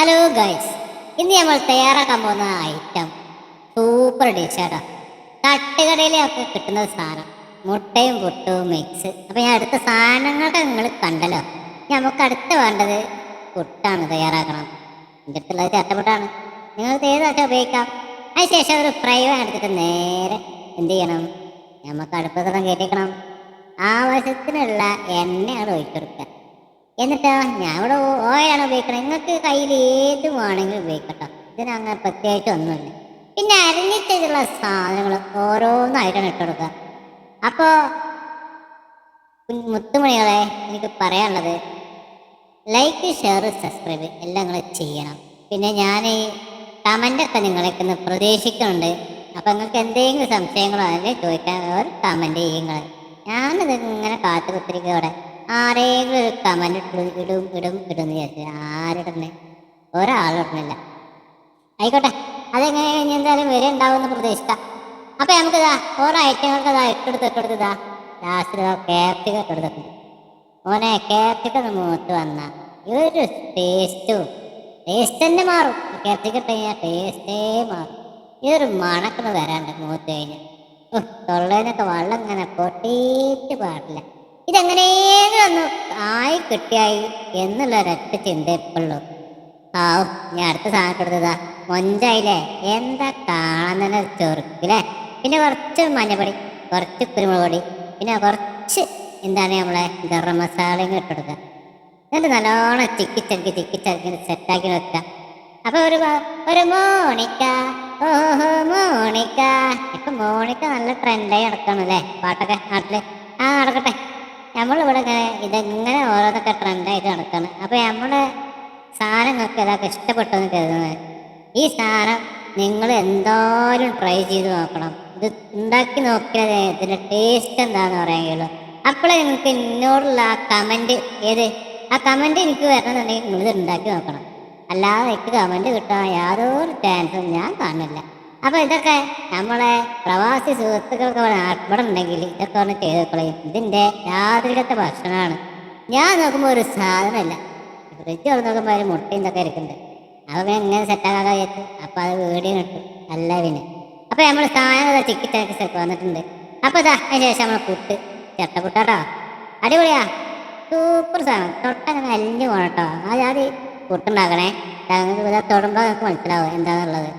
Hello guys ഇന്ന് നമ്മൾ തയ്യാറാക്കാൻ പോകുന്ന ഐറ്റം സൂപ്പർ ഡിഷാണ് തട്ടുകടയിലൊക്കെ കിട്ടുന്ന സാധനം. മുട്ടയും പുട്ടും മിക്സ് അപ്പം ഞാൻ അടുത്ത സാധനങ്ങളൊക്കെ നിങ്ങൾ കണ്ടല്ലോ. നമുക്ക് അടുത്ത് വേണ്ടത് പുട്ടാണ് തയ്യാറാക്കണം. എന്റെ അടുത്തുള്ളത് ചട്ടപ്പുട്ടാണ് നിങ്ങൾക്ക് ഏത് വെച്ചാൽ ഉപയോഗിക്കാം? അതിനുശേഷം ഒരു ഫ്രൈ വാൻ എടുത്തിട്ട് നേരെ എന്ത് ചെയ്യണം? നമുക്ക് അടുപ്പത്തെല്ലാം കയറ്റിക്കണം ആവശ്യത്തിനുള്ള എണ്ണയാണ് ഒഴിച്ചെടുക്കുക. എന്നിട്ടോ ഞാൻ ഇവിടെ ഓയിലാണ് ഉപയോഗിക്കണം. നിങ്ങൾക്ക് കയ്യിൽ ഏത് വേണമെങ്കിലും ഉപയോഗിക്കട്ടോ. ഇതിനങ്ങനെ പ്രത്യേകിച്ച് ഒന്നുമില്ല. പിന്നെ അരിഞ്ഞിട്ടുള്ള സാധനങ്ങൾ ഓരോന്നായിട്ടാണ് ഇട്ട് കൊടുക്കുക. അപ്പോൾ മുത്തുമണികളെ എനിക്ക് പറയാനുള്ളത് ലൈക്ക് ഷെയർ സബ്സ്ക്രൈബ് എല്ലാം നിങ്ങൾ ചെയ്യണം. പിന്നെ ഞാൻ ഈ കമന്റൊക്കെ നിങ്ങളൊക്കെ ഒന്ന് പ്രതീക്ഷിക്കുന്നുണ്ട്. അപ്പം നിങ്ങൾക്ക് എന്തെങ്കിലും സംശയങ്ങളോ അല്ലെങ്കിൽ ചോദിക്കാൻ ഒരു കമന്റ് ചെയ്യുങ്ങൾ ഞാനിത് ഇങ്ങനെ കാത്തു കുത്തിരിക്കുക അവിടെ ആരെങ്കിലും ഒരു കമന്റ് ഇടും ഇടും ഇടും എന്ന് വിചാരിച്ചു ആരിടണേ ഒരാളിടുന്നില്ല. ആയിക്കോട്ടെ അതെങ്ങനെ ഇനി എന്തായാലും വരെ ഉണ്ടാവുമെന്ന് പ്രതീക്ഷിക്കാം. അപ്പം നമുക്കിതാ ഓരോ ഐറ്റങ്ങൾക്ക് ഇതാ ഇട്ടെടുത്ത് ഇട്ടെടുത്ത് ഇതാ ലാസ്റ്റ് ഇതാ ക്യാപ്റ്റിക ഇട്ടെടുത്തു മോനെ ക്യാപ്റ്റിക്ക ഒന്ന് മൂത്ത് വന്ന ഒരു ടേസ്റ്റും ടേസ്റ്റ് തന്നെ മാറും. ക്യാപ്റ്റിക്ക ഇട്ട് കഴിഞ്ഞാൽ ടേസ്റ്റേ മാറും. ഇതൊരു മണക്കുന്ന വരാണ്ട് മൂത്ത് കഴിഞ്ഞാൽ തൊള്ളേനൊക്കെ വെള്ളം ഇങ്ങനെ പൊട്ടിയിട്ട് പാടില്ല. ഇതെങ്ങനെയെങ്കിലും ഒന്ന് ആയി കിട്ടിയായി എന്നുള്ള ഒരൊറ്റ ചിന്ത എപ്പോഴുള്ളൂ ആ ഞാൻ അടുത്ത സാധനം കൊടുത്തതാ. മൊഞ്ചായില്ലേ? എന്താ കാണുന്ന ചെറുക്കില്ലേ പിന്നെ കുറച്ച് മഞ്ഞപ്പൊടി കുറച്ച് കുരുമുളക് പൊടി പിന്നെ കുറച്ച് എന്താണ് നമ്മളെ ഗരം മസാലയും ഇട്ട് കൊടുക്കുക. എന്നിട്ട് നല്ലോണം ചിക്കി ചക്കി ചിക്കി ചക്കി സെറ്റാക്കി വെക്കുക. അപ്പൊ ഒരു ഒരു മോണിക്ക ഓഹോ മോണിക്ക. ഇപ്പൊ മോണിക്ക നല്ല ട്രെൻഡായി നടക്കണം പാട്ടൊക്കെ നാട്ടിൽ. ആ നടക്കട്ടെ. നമ്മളിവിടെ ഇങ്ങനെ ഇതെങ്ങനെ ഓരോന്നൊക്കെ ട്രെൻഡായിട്ട് നടക്കാണ്. അപ്പൊ നമ്മുടെ സാധനങ്ങൾക്ക് ഇതൊക്കെ ഇഷ്ടപ്പെട്ടെന്ന് കരുതുന്നത്? ഈ സാധനം നിങ്ങൾ എന്തായാലും ട്രൈ ചെയ്ത് നോക്കണം. ഇത് ഉണ്ടാക്കി നോക്കിയാൽ ഇതിന്റെ ടേസ്റ്റ് എന്താന്ന് കഴിയുള്ളൂ. അപ്പോഴേ നിങ്ങൾക്ക് എന്നോടുള്ള ആ കമന്റ് ഏത്? ആ കമന്റ് എനിക്ക് വരണമെന്നുണ്ടെങ്കിൽ നിങ്ങൾ ഇത് ഉണ്ടാക്കി നോക്കണം. അല്ലാതെ എനിക്ക് കമന്റ് കിട്ടാൻ യാതൊരു ചാൻസും ഞാൻ കാണില്ല അപ്പൊ ഇതൊക്കെ നമ്മളെ പ്രവാസി സുഹൃത്തുക്കൾക്ക് ഇവിടെ ഉണ്ടെങ്കിൽ ഇതൊക്കെ ഒന്ന് ചെയ്ത് കളയും ഇതിന്റെ രാത്രിയിലത്തെ ഭക്ഷണമാണ്. ഞാൻ നോക്കുമ്പോൾ ഒരു സാധനമല്ല. ഫ്രിഡ്ജ് തുറന്ന് നോക്കുമ്പോൾ ഒരു മുട്ടയും ഇതൊക്കെ ഇരിക്കുന്നുണ്ട് അപ്പൊ പിന്നെ ഇങ്ങനെ സെറ്റാക്കാൻ വിചാരിച്ചു അപ്പൊ അത് വീടിന് ഇട്ടു. അല്ല പിന്നെ. അപ്പൊ നമ്മൾ സാധനം ചിക്കി ചാക്കി സെറ്റ് വന്നിട്ടുണ്ട്. അപ്പൊ ഇതാ അതിന് ശേഷം നമ്മളെ പുട്ട് ചട്ടപ്പുട്ടാട്ടോ അടിപൊളിയാ. സൂപ്പർ സാധനം. തൊട്ടങ്ങനെ അലിഞ്ഞു പോകണം കേട്ടോ ആ ജാതി പുട്ടുണ്ടാക്കണേ. തൊടുമ്പോൾ നിങ്ങൾക്ക് മനസ്സിലാവും എന്താണെന്നുള്ളത്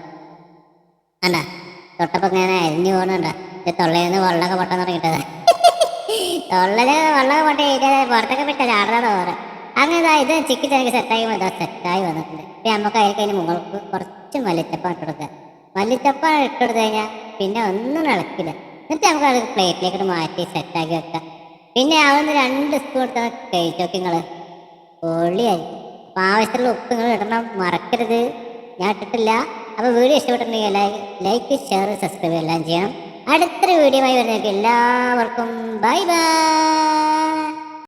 അണ്ട തൊട്ടപ്പം ഇങ്ങനെ അരിഞ്ഞു പോകണണ്ട ഇത് തൊള്ളയിൽ വെള്ളമൊക്കെ പൊട്ടാൻ തുടങ്ങിയിട്ടത്. തൊള്ളൽ വെള്ളമൊക്കെ പൊട്ടി പുറത്തൊക്കെ വിട്ട ചാടുന്നതാണ് ഓരോ അങ്ങനെ ഇത് ചിക്കി ചെനക്ക് സെറ്റായി വന്നു സെറ്റായി വന്നിട്ടുണ്ട്. പിന്നെ നമുക്ക് അതിൽ കഴിഞ്ഞ് മുകൾക്ക് കുറച്ച് മല്ലിച്ചപ്പ ഇട്ടെടുക്കുക മല്ലിച്ചപ്പ ഇട്ടെടുത്ത് കഴിഞ്ഞാൽ പിന്നെ ഒന്നും ഇളക്കില്ല. എന്നിട്ട് നമുക്ക് അത് പ്ലേറ്റിലേക്ക് മാറ്റി സെറ്റാക്കി വെക്കാം പിന്നെ അതൊന്ന് രണ്ട് സ്പൂൺ എടുത്താൽ കഴിച്ചോക്കി നിങ്ങൾ പൊള്ളിയായി. അപ്പം ആവശ്യത്തിലുള്ള ഉപ്പ് നിങ്ങൾ ഇടണം. മറക്കരുത്. ഞാൻ ഇട്ടിട്ടില്ല. അപ്പോൾ വീഡിയോ ഇഷ്ടപ്പെട്ടിട്ടുണ്ടെങ്കിൽ ലൈക്ക് ഷെയർ സബ്സ്ക്രൈബ് എല്ലാം ചെയ്യണം. അടുത്തൊരു വീഡിയോ ആയി വരുന്നവർക്ക് എല്ലാവർക്കും ബൈ ബൈ